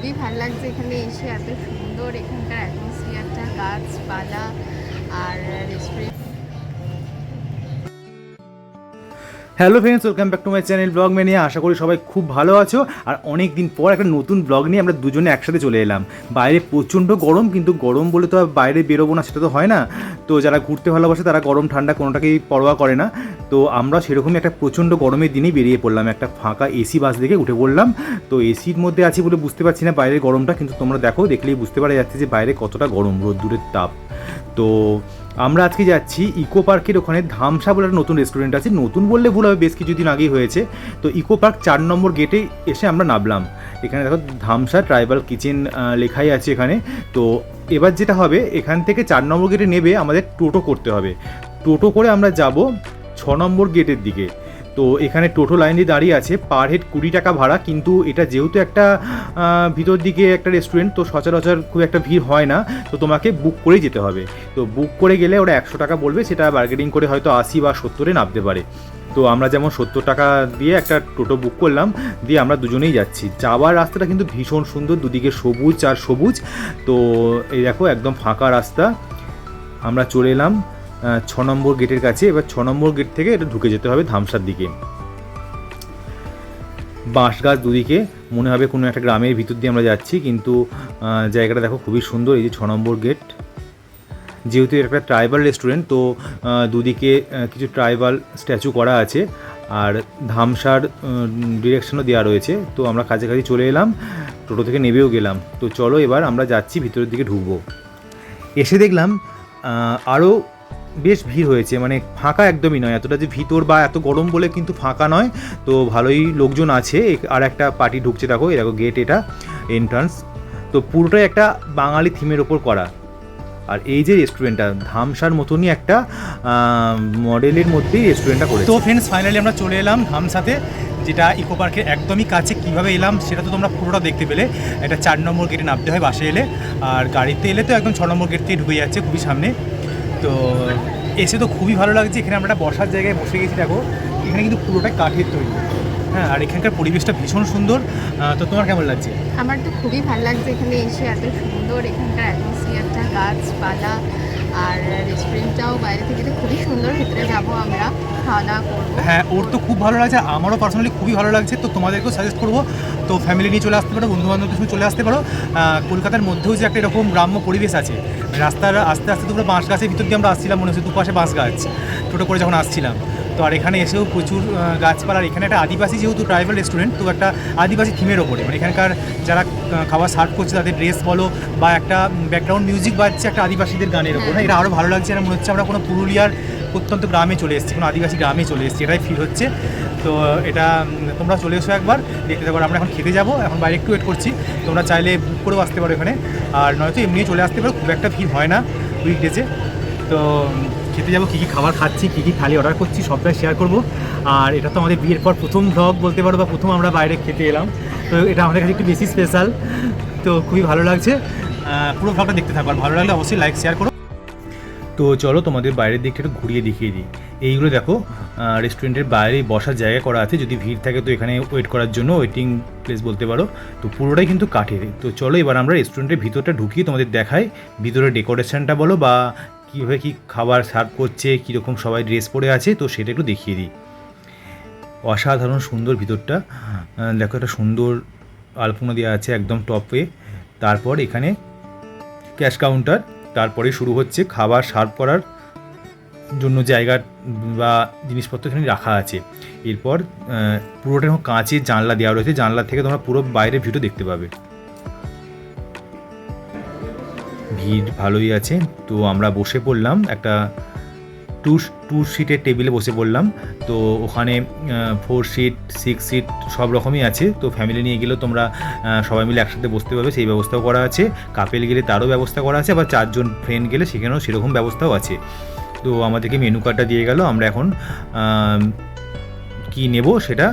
খুবই ভালো লাগছে এখানে এসে এত সুন্দর এখানকার অ্যাটমসফিয়ারটা গাছপালা আর restaurant hello friends welcome back to my channel blog নিয়ে আশা করি সবাই খুব ভালো আছো। আর অনেক দিন পর একটা নতুন ব্লগ নিয়ে আমরা দুজনে একসাথে চলে এলাম। বাইরে প্রচণ্ড গরম, কিন্তু গরম বলে তো আর বাইরে বেরোবো না, সেটা তো হয় না। তো যারা ঘুরতে ভালোবাসে, তারা গরম, ঠান্ডা কোনোটাকেই পরোয়া করে না। তো আমরা সেরকমই একটা প্রচণ্ড গরমের দিনেই বেরিয়ে পড়লাম। একটা ফাঁকা এসি বাস দেখে উঠে পড়লাম। তো এসির মধ্যে আছি বলে বুঝতে পারছি না বাইরের গরমটা, কিন্তু তোমরা দেখো, দেখলেই বুঝতে পারা যাচ্ছে যে বাইরে কতটা গরম, রোদ্দুরের তাপ। তো আমরা আজকে যাচ্ছি ইকো পার্কের ওখানে ধামসা বলে একটা নতুন রেস্টুরেন্ট আছে। নতুন বললে ভুল হবে, বেশ কিছুদিন আগেই হয়েছে। তো ইকো পার্ক চার নম্বর গেটে এসে আমরা নামলাম। এখানে দেখো ধামসা ট্রাইবাল কিচেন লেখাই আছে এখানে। তো এবার যেটা হবে, এখান থেকে চার নম্বর গেটে নেবে আমাদের টোটো করতে হবে। টোটো করে আমরা যাব ছ নম্বর গেটের দিকে। তো এখানে টোটো লাইন দিয়ে দাঁড়িয়ে আছে পার হেড কুড়ি টাকা ভাড়া, কিন্তু এটা যেহেতু একটা ভিতর দিকে একটা রেস্টুরেন্ট তো সচরাচর খুব একটা ভিড় হয় না, তো তোমাকে বুক করেই যেতে হবে। তো বুক করে গেলে ওরা একশো টাকা বলবে, সেটা বার্গেনিং করে হয়তো আশি বা সত্তরে নামতে পারে। তো আমরা যেমন সত্তর টাকা দিয়ে একটা টোটো বুক করলাম, দিয়ে আমরা দুজনেই যাচ্ছি। যাওয়ার রাস্তাটা কিন্তু ভীষণ সুন্দর, দুদিকে সবুজ আর সবুজ। তো এই দেখো একদম ফাঁকা রাস্তা। আমরা চলে এলাম। ছ নম্বর গেটের কাছে, এবার ছ নম্বর গেট থেকে এটা ঢুকে যেতে হবে ধামসার দিকে। বাঁশ গাছ দুদিকে, মনে হবে কোনো একটা গ্রামের ভিতর দিয়ে আমরা যাচ্ছি, কিন্তু জায়গাটা দেখো খুবই সুন্দর, এই যে ছ নম্বর গেট। যেহেতু এটা একটা ট্রাইবাল রেস্টুরেন্ট তো দুদিকে কিছু ট্রাইবাল স্ট্যাচু করা আছে, আর ধামসার ডিরেকশনও দেওয়া রয়েছে। তো আমরা কাছাকাছি চলে এলাম, টোটো থেকে নেবেও গেলাম। তো চলো এবার আমরা যাচ্ছি, ভিতরের দিকে ঢুকবো। এসে দেখলাম আরও বেশ ভিড় হয়েছে মানে ফাঁকা একদমই নয়। এতটা যে ভিতর বা এত গরম বলে কিন্তু ফাঁকা নয়। তো ভালোই লোকজন আছে আর একটা পার্টি ঢুকছে, দেখো দেখো গেট এটা এন্ট্রান্স তো পুরোটাই একটা বাঙালি থিমের ওপর করা। আর এই যে রেস্টুরেন্টটা ধামসার মতনই একটা মডেলের মধ্যেই রেস্টুরেন্টটা করে তো ফ্রেন্ডস ফাইনালি আমরা চলে এলাম ধামসাতে, যেটা ইকো পার্কের একদমই কাছে। কীভাবে এলাম, সেটা তো তোমরা পুরোটা দেখতে পেলে। এটা চার নম্বর গেটে নামতে হয়, বাসে এলে। আর গাড়িতে এলে তো একদম ছ নম্বর গেট থেকে ঢুকে যাচ্ছে খুবই সামনে। তো এসে তো খুবই ভালো লাগছে। এখানে আমরা বসার জায়গায় বসে গেছি, দেখো। এখানে কিন্তু পুরোটাই কাঠের তৈরি। হ্যাঁ আর এখানকার পরিবেশটা ভীষণ সুন্দর। তো তোমার কেমন লাগছে? আমার তো খুবই ভালো লাগছে এখানে এসে এত সুন্দর এখানকার অ্যাটমসফিয়ারটা গাছপালা আর রেস্টুরেন্টটাও বাইরে থেকে তো খুবই সুন্দর ভেতরে যাব আমরা খাওয়া দাওয়া করব। হ্যাঁ ওর তো খুব ভালো লাগছে আমারও পার্সোনালি খুবই ভালো লাগছে তো তোমাদেরকেও সাজেস্ট করব। তো ফ্যামিলি নিয়ে চলে আসতে পারো বন্ধু বান্ধবদের সঙ্গে চলে আসতে পারো। কলকাতার মধ্যেও যে একটা এরকম গ্রাম্য পরিবেশ আছে রাস্তার আস্তে আস্তে তোমরা বাঁশ গাছের ভিতর দিয়ে আমরা আসছিলাম মনে হচ্ছে দুপাশে বাঁশ গাছ টোটো করে যখন আসছিলাম। তো আর এখানে এসেও প্রচুর আহ, গাছপালা আর এখানে একটা আদিবাসী যেহেতু ট্রাইবাল রেস্টুরেন্ট তো একটা আদিবাসী থিমের ওপরে। মানে এখানকার যারা খাবার সার্ভ করছে তাদের ড্রেস বলো বা একটা ব্যাকগ্রাউন্ড মিউজিক বাজছে একটা আদিবাসীদের গানের ওপর। হ্যাঁ, এটা আরও ভালো লাগছে আর মনে হচ্ছে আমরা কোনো পুরুলিয়ার প্রত্যন্ত গ্রামে চলে এসেছি কোনো আদিবাসী গ্রামে চলে এসেছি এটাই ফিল হচ্ছে। তো এটা তোমরা চলে এসো একবার দেখতে থাকো আমরা এখন খেতে যাব এখন বাইরে একটু ওয়েট করছি তোমরা চাইলে বুক করেও আসতে পারো এখানে। আর নয়তো এমনি চলে আসতে পারো খুব একটা ভিড় হয় না উইকডেজে তো খেতে যাব, কী কী খাবার খাচ্ছি, কী কী থালি অর্ডার করছি, সবটাই শেয়ার করব। আর এটা তো আমাদের বিয়ের পর প্রথম ভ্লগ বলতে পারো বা প্রথম আমরা বাইরে খেতে এলাম। তো এটা আমাদের কাছে একটু বেশি স্পেশাল তো খুবই ভালো লাগছে। পুরো ভ্লগটা দেখতে থাকো। আর ভালো লাগলে অবশ্যই লাইক শেয়ার করো। তো চলো তোমাদের বাইরের দিকটা একটু ঘুরিয়ে দেখিয়ে দিই। এইগুলো দেখো রেস্টুরেন্টের বাইরে বসার জায়গা করা আছে। যদি ভিড় থাকে তো এখানে ওয়েট করার জন্য ওয়েটিং প্লেস বলতে পারো। তো পুরোটাই কিন্তু কাঠের। তো চলো এবার আমরা রেস্টুরেন্টের ভিতরটা ঢুকিয়ে তোমাদের দেখাই। ভিতরে ডেকোরেশনটা বলো বা কীভাবে কী খাবার সার্ভ করছে, কীরকম সবাই ড্রেস পরে আছে, তো সেটা একটু দেখিয়ে দিই। অসাধারণ সুন্দর ভিতরটা। দেখো একটা সুন্দর আলপনা দেওয়া আছে একদম টপে তারপর এখানে ক্যাশ কাউন্টার তারপরে শুরু হচ্ছে খাবার সার্ভ করার জন্য জায়গা বা জিনিসপত্র এখানে রাখা আছে। এরপর পুরোটা কাঁচের জানলা দেওয়া রয়েছে। জানলা থেকে তোমরা পুরো বাইরের ভিউটা দেখতে পাবে। ভিড় ভালোই আছে। তো আমরা বসে পড়লাম একটা টু টু সিটের টেবিলে বসে পড়লাম। তো ওখানে ফোর সিট সিক্স সিট সব রকমই আছে। তো ফ্যামিলি নিয়ে গেলেও তোমরা সবাই মিলে একসাথে বসতে পারবে। সেই ব্যবস্থাও করা আছে। কাপেল গেলে তারও ব্যবস্থা করা আছে। আবার চারজন ফ্রেন্ড গেলে সেখানেও সেরকম ব্যবস্থাও আছে। তো আমাদেরকে মেনু কার্ডটা দিয়ে গেল। আমরা এখন কি নেব সেটা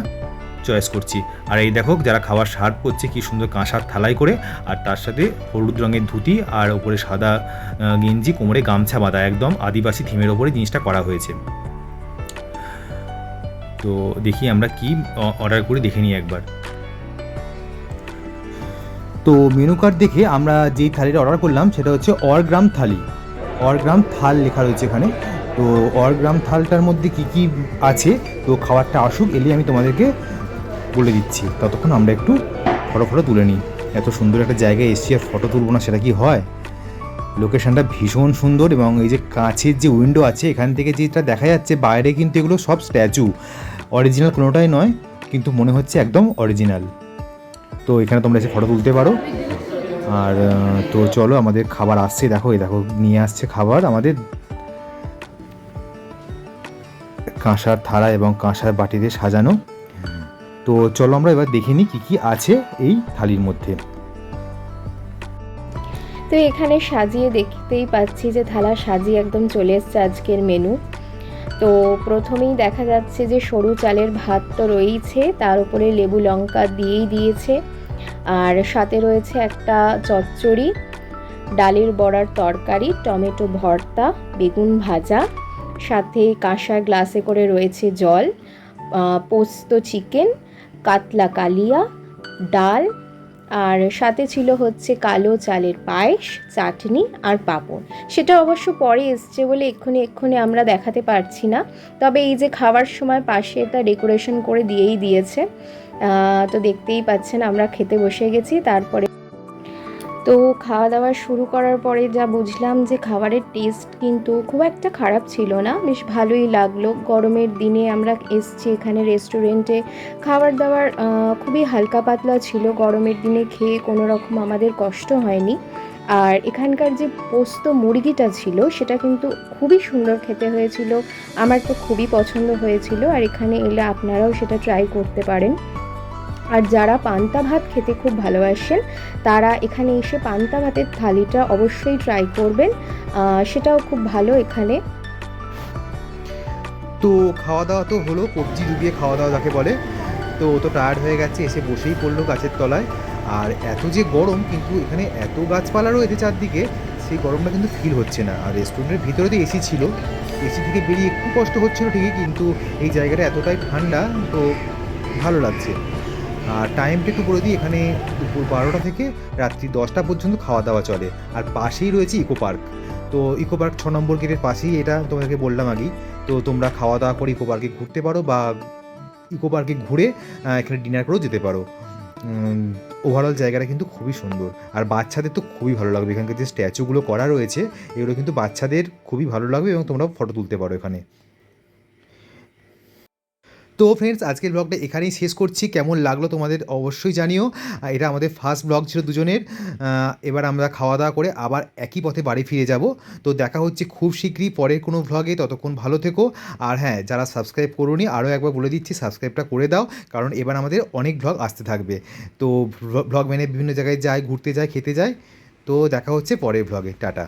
চয়েস করছি। আর এই দেখো, যারা খাবার সার্ভ করছে, কি সুন্দর কাঁসার থালায় করে, আর তার সাথে হলুদ রঙের ধুতি আর ওপরে সাদা গেঞ্জি, কোমরে গামছা বাঁধা একদম আদিবাসী থিমের ওপরে জিনিসটা করা হয়েছে। তো দেখি আমরা কি অর্ডার করি, দেখে নিই একবার। তো মেনু কার্ড দেখে আমরা যেই থালিটা অর্ডার করলাম, সেটা হচ্ছে অরগ্রাম থালি। অরগ্রাম থাল লেখা রয়েছে এখানে। তো অরগ্রাম থালটার মধ্যে কি কি আছে, তো খাবারটা আসুক এলে আমি তোমাদেরকে বলে দিচ্ছি। ততক্ষণ আমরা একটু ফটো ফটো তুলে নিই। এত সুন্দর একটা জায়গায় এসছি আর ফটো তুলবো না, সেটা কি হয়? লোকেশনটা ভীষণ সুন্দর এবং এই যে কাঁচের যে উইন্ডো আছে, এখান থেকে যেটা দেখা যাচ্ছে, বাইরে কিন্তু এগুলো সব স্ট্যাচু অরিজিনাল কোনোটাই নয়, কিন্তু মনে হচ্ছে একদম অরিজিনাল তো এখানে তোমরা এসে ফটো তুলতে পারো। আর তো চলো আমাদের খাবার আসছে। দেখো, এই দেখো, নিয়ে আসছে খাবার আমাদের। কাঁসার থালা এবং কাঁসার বাটিতে সাজানো। তো চলো আমরা এবার দেখে নিই কী কী আছে এই থালির মধ্যে। তো এখানে সাজিয়ে দেখতেই পাচ্ছি যে থালা সাজিয়ে একদম চলে এসছে আজকের মেনু তো প্রথমেই দেখা যাচ্ছে যে সরু চালের ভাত তো রয়েইছে, তার উপরে লেবু লঙ্কা দিয়েই দিয়েছে। আর সাথে রয়েছে একটা চচ্চড়ি, ডালের বড়ার তরকারি, টমেটো ভর্তা, বেগুন ভাজা, সাথে কাঁসার গ্লাসে করে রয়েছে জল পোস্ত, চিকেন কাতলা কালিয়া, ডাল, আর সাথে ছিল হচ্ছে কালো চালের পায়েস, চাটনি আর পাপড়। সেটা অবশ্য পরে এসছে বলে এক্ষুনি এক্ষুনি আমরা দেখাতে পারছি না। তবে এই যে খাওয়ার সময় পাশে এটা ডেকোরেশন করে দিয়েই দিয়েছে। তো দেখতেই পাচ্ছেন আমরা খেতে বসে গেছি, তারপরে তো খাওয়া দাওয়া শুরু করার পরে যা বুঝলাম যে খাবারের টেস্ট কিন্তু খুব একটা খারাপ ছিল না। বেশ ভালোই লাগল। গরমের দিনে আমরা এসছি এখানে রেস্টুরেন্টে খাবার দাবার খুবই হালকা পাতলা ছিল। গরমের দিনে খেয়ে কোনো রকম আমাদের কষ্ট হয়নি। আর এখানকার যে পোস্ত মুরগিটা ছিল, সেটা কিন্তু খুবই সুন্দর খেতে হয়েছিল। আমার তো খুবই পছন্দ হয়েছিল। আর এখানে এলে আপনারাও সেটা ট্রাই করতে পারেন। আর যারা পান্তা ভাত খেতে খুব ভালোবাসেন, তারা এখানে এসে পান্তা ভাতের থালিটা অবশ্যই ট্রাই করবেন। সেটাও খুব ভালো এখানে। তো খাওয়া দাওয়া তো হলো, কবজি ডুবিয়ে খাওয়া দাওয়া যাকে বলে। তো ও তো টায়ার্ড হয়ে গেছে, এসে বসেই পড়ল গাছের তলায়। আর এত যে গরম, কিন্তু এখানে এত গাছপালা রয়েছে চারদিকে, সেই গরমটা কিন্তু ফিল হচ্ছে না। আর রেস্টুরেন্টের ভিতরে তো এসি ছিল। এসি থেকে বেরিয়ে একটু কষ্ট হচ্ছিল ঠিকই, কিন্তু এই জায়গাটা এতটাই ঠান্ডা, তো ভালো লাগছে। আর টাইমটা একটু বলে দিই, এখানে দুপুর বারোটা থেকে রাত্রি দশটা পর্যন্ত খাওয়া দাওয়া চলে। আর পাশেই রয়েছে ইকো পার্ক তো ইকো পার্ক ছ নম্বর গেটের পাশেই এটা তোমাদেরকে বললাম আগেই। তো তোমরা খাওয়া দাওয়া করে ইকো পার্কে ঘুরতে পারো বা ইকো পার্কে ঘুরে এখানে ডিনার করেও যেতে পারো। ওভারঅল জায়গাটা কিন্তু খুবই সুন্দর। আর বাচ্চাদের তো খুবই ভালো লাগবে। এখানকার যে স্ট্যাচুগুলো করা রয়েছে, এগুলো কিন্তু বাচ্চাদের খুবই ভালো লাগবে এবং তোমরা ফটো তুলতে পারো এখানে। তো ফ্রেন্ডস আজকের ব্লগটা এখানেই শেষ করছি। কেমন লাগল তোমাদের অবশ্যই জানিও। এটা আমাদের ফার্স্ট ব্লগ ছিল দুজনের। এবার আমরা খাওয়া দাওয়া করে আবার একই পথে বাড়ি ফিরে যাব। তো দেখা হচ্ছে খুব শীঘ্রই পরের কোনো ভ্লগে ততক্ষণ ভালো থেকো। আর হ্যাঁ যারা সাবস্ক্রাইব করোনি, আরও একবার বলে দিচ্ছি সাবস্ক্রাইবটা করে দাও। কারণ এবার আমাদের অনেক ভ্লগ আসতে থাকবে। তো ভ্লগ মেনে বিভিন্ন জায়গায় যায়, ঘুরতে যায়, খেতে যায়। তো দেখা হচ্ছে পরের ভ্লগে টাটা।